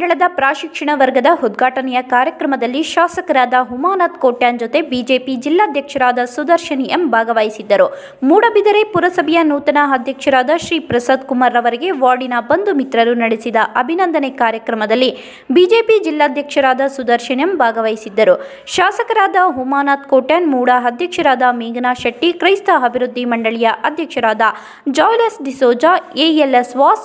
ನಡೆದ ಪ್ರಾಶಿಕ್ಷಣ ವರ್ಗದ ಉದ್ಘಾಟನೆಯ ಕಾರ್ಯಕ್ರಮದಲ್ಲಿ ಶಾಸಕರಾದ ಹುಮಾನಾಥ್ ಕೋಟ್ಯಾನ್ ಜೊತೆ ಬಿಜೆಪಿ ಜಿಲ್ಲಾಧ್ಯಕ್ಷರಾದ ಸುದರ್ಶನಿ ಎಂ ಭಾಗವಹಿಸಿದ್ದರು. ಮೂಡಬಿದರೆ ಪುರಸಭೆಯ ನೂತನ ಅಧ್ಯಕ್ಷರಾದ ಶ್ರೀ ಪ್ರಸಾದ್ ಕುಮಾರ್ ರವರಿಗೆ ವಾರ್ಡಿನ ಬಂಧು ಮಿತ್ರರು ನಡೆಸಿದ ಅಭಿನಂದನೆ ಕಾರ್ಯಕ್ರಮದಲ್ಲಿ ಬಿಜೆಪಿ ಜಿಲ್ಲಾಧ್ಯಕ್ಷರಾದ ಸುದರ್ಶನ್ ಎಂ ಭಾಗವಹಿಸಿದ್ದರು. ಶಾಸಕರಾದ ಹುಮಾನಾಥ್ ಕೋಟ್ಯಾನ್, ಮೂಡ ಅಧ್ಯಕ್ಷರಾದ ಮೇಘನಾ ಶೆಟ್ಟಿ, ಕ್ರೈಸ್ತ ಅಭಿವೃದ್ಧಿ ಮಂಡಳಿಯ ಅಧ್ಯಕ್ಷರಾದ ಜಾಯ್ಲೆಸ್ ಡಿಸೋಜಾ ಎಎಲ್ಎಸ್ ವಾಸ್